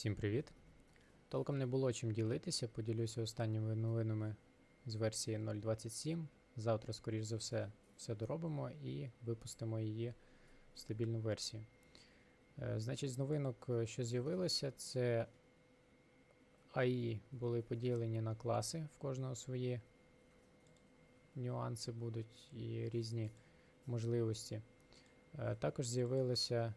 Всім привіт! Толком не було чим ділитися, поділюся останніми новинами з версії 0.27. Завтра, скоріш за все, все доробимо і випустимо її в стабільну версію. Е, Значить, з новинок, е, що з'явилося, це АІ були поділені на класи, в кожного свої нюанси будуть і різні можливості. Е, Також з'явилося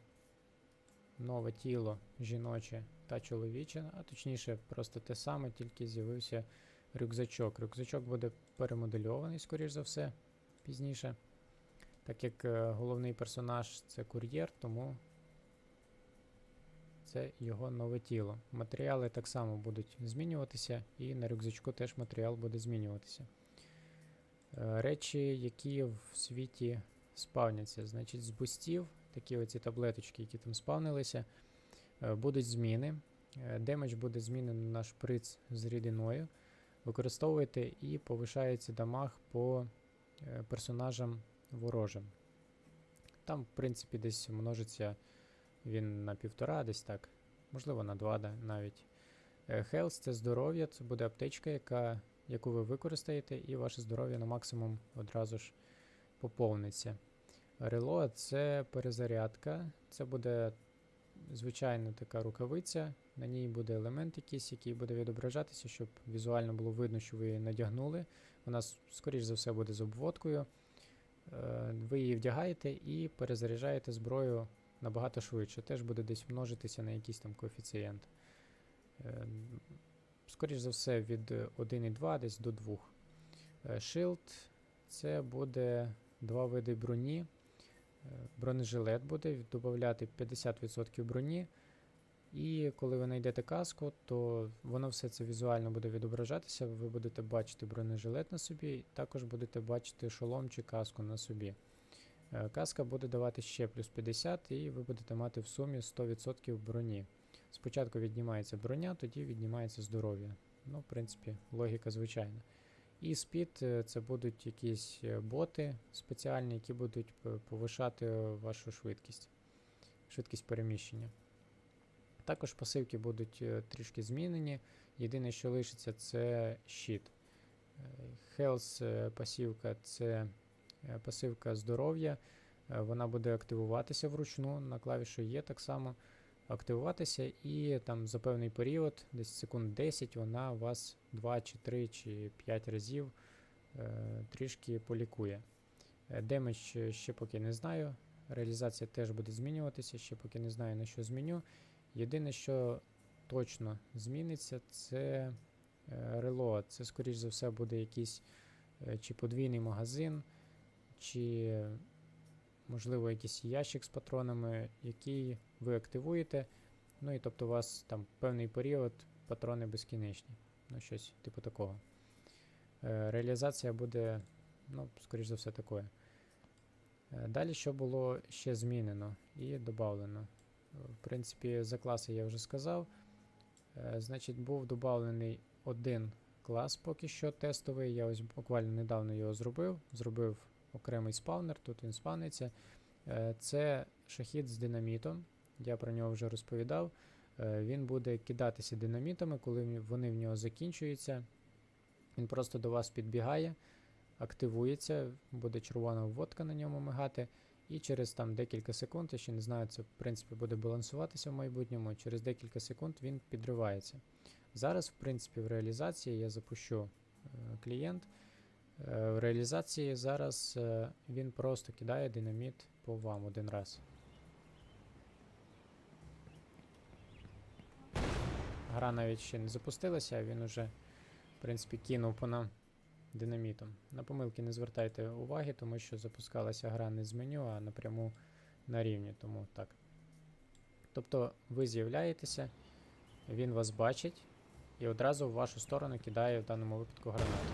нове тіло жіноче та чоловіче, а точніше, просто те саме, тільки з'явився рюкзачок. Рюкзачок буде перемодельований, скоріш за все, пізніше. Так як е, головний персонаж це кур'єр, тому це його нове тіло. Матеріали так само будуть змінюватися, і на рюкзачку теж матеріал буде змінюватися. Е, Речі, які в світі спавняться, значить, з бустів, такі оці таблеточки, які там спавнилися, е, будуть зміни. Е, Демедж буде змінено на шприц з рідиною. Використовуєте і повишається дамаг по е, персонажам ворожим. Там, в принципі, десь множиться він на півтора, десь так, можливо, на два навіть. Health це здоров'я, це буде аптечка, яка, яку ви використаєте, і ваше здоров'я на максимум одразу ж поповниться. Reload це перезарядка, це буде звичайна така рукавиця, на ній буде елемент якийсь, який буде відображатися, щоб візуально було видно, що ви її надягнули. Вона, скоріш за все, буде з обводкою. Е, Ви її вдягаєте і перезаряджаєте зброю набагато швидше. Теж буде десь множитися на якийсь там коефіцієнт. Е, Скоріш за все, від 1,2 десь до 2. Е, Shield це буде два види броні. Бронежилет буде додати 50% броні. І коли ви знайдете каску, то воно все це візуально буде відображатися. Ви будете бачити бронежилет на собі, також будете бачити шолом чи каску на собі. Е, Каска буде давати ще плюс 50, і ви будете мати в сумі 100% броні. Спочатку віднімається броня, тоді віднімається здоров'я. Ну, в принципі, логіка звичайна. І спід е, це будуть якісь е, боти спеціальні, які будуть повишати вашу швидкість, швидкість переміщення. Також пасивки будуть е, трішки змінені. Єдине, що лишиться, це щит. Е, Health е, пасівка це е, пасивка здоров'я. Е, Вона буде активуватися вручну, на клавіші є так само. Активуватися, і там за певний період, десь секунд 10, вона вас 2 чи 3 чи 5 разів е, трішки полікує. Е, Демедж ще поки не знаю. Реалізація теж буде змінюватися, ще поки не знаю на що зміню. Єдине, що точно зміниться, це е, релоад. Це, скоріш за все, буде якийсь е, чи подвійний магазин, чи, можливо, якийсь ящик з патронами, який ви активуєте. Ну і тобто у вас там певний період патрони безкінечні. Ну, щось типу такого. Е, Реалізація буде, ну, скоріш за все, такою. Е, Далі, що було ще змінено і додавлено. В принципі, за класи я вже сказав. Е, Значить, був додавлений один клас поки що тестовий. Я ось буквально недавно його зробив. Зробив окремий спавнер, тут він спавниться. Е, Це шахід з динамітом. Я про нього вже розповідав. Е, Він буде кидатися динамітами, коли вони в нього закінчуються. Він просто до вас підбігає, активується, буде червона вводка на ньому мигати. І через там декілька секунд, я ще не знаю, це в принципі буде балансуватися в майбутньому. Через декілька секунд він підривається. Зараз, в принципі, в реалізації я запущу е, клієнт. Е, в реалізації зараз е, він просто кидає динаміт по вам один раз. Гра навіть ще не запустилася, він уже, в принципі, кинув по нам динамітом. На помилки не звертайте уваги, тому що запускалася гра не з меню, а напряму на рівні, тому так. Тобто ви з'являєтеся, він вас бачить і одразу в вашу сторону кидає в даному випадку гранату.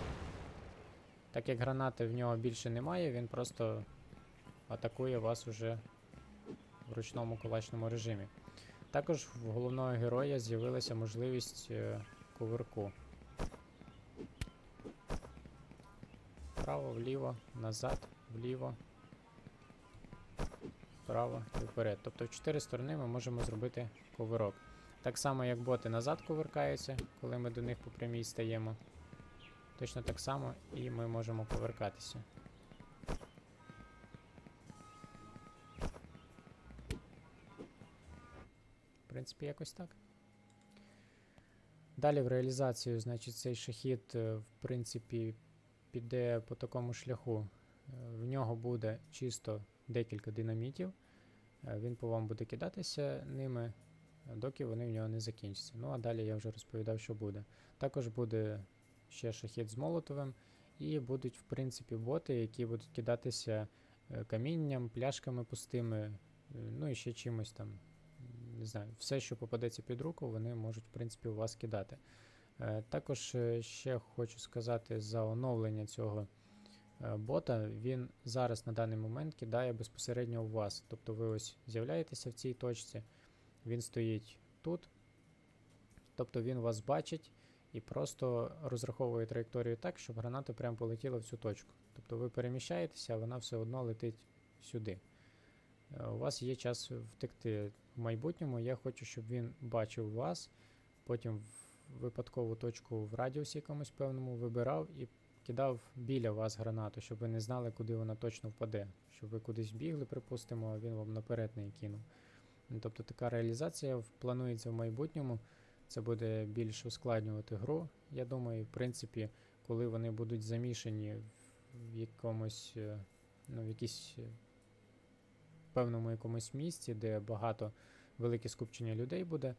Так як гранати в нього більше немає, він просто атакує вас уже в ручному кулачному режимі. Також в головного героя з'явилася можливість е, кувирку. Вправо, вліво, назад, вліво, вправо і вперед. Тобто в чотири сторони ми можемо зробити ковирок. Так само, як боти назад кувиркаються, коли ми до них по прямій стаємо. Точно так само і ми можемо кувиркатися. В принципі, якось так. Далі в реалізацію, значить, цей шахід, е, в принципі, піде по такому шляху. Е, В нього буде чисто декілька динамітів. Е, Він по вам буде кидатися ними, доки вони в нього не закінчаться. Ну а далі я вже розповідав, що буде. Також буде ще шахід з молотовим, і будуть, в принципі, боти, які будуть кидатися е, камінням, пляшками пустими, е, ну і ще чимось там. Не знаю, все, що попадеться під руку, вони можуть, в принципі, у вас кидати. Е, Також ще хочу сказати за оновлення цього бота. Він зараз на даний момент кидає безпосередньо у вас. Тобто ви ось з'являєтеся в цій точці, він стоїть тут. Тобто він вас бачить і просто розраховує траєкторію так, щоб граната прямо полетіла в цю точку. Тобто ви переміщаєтеся, а вона все одно летить сюди. Е, У вас є час втекти в майбутньому. Я хочу, щоб він бачив вас, потім в випадкову точку в радіусі якомусь певному вибирав і кидав біля вас гранату, щоб ви не знали, куди вона точно впаде. Щоб ви кудись бігли, припустимо, а він вам наперед не кинув. Ну, Тобто така реалізація планується в майбутньому. Це буде більш ускладнювати гру. Я думаю, в принципі, коли вони будуть замішані в якомусь, е, ну, в якійсь е, певному якомусь місці, де багато велике скупчення людей буде,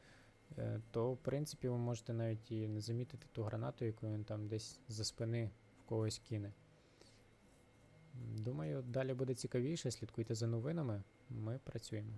е, то в принципі ви можете навіть і не замітити ту гранату, яку він там десь за спини в когось кине. Думаю, далі буде цікавіше. Слідкуйте за новинами. Ми працюємо.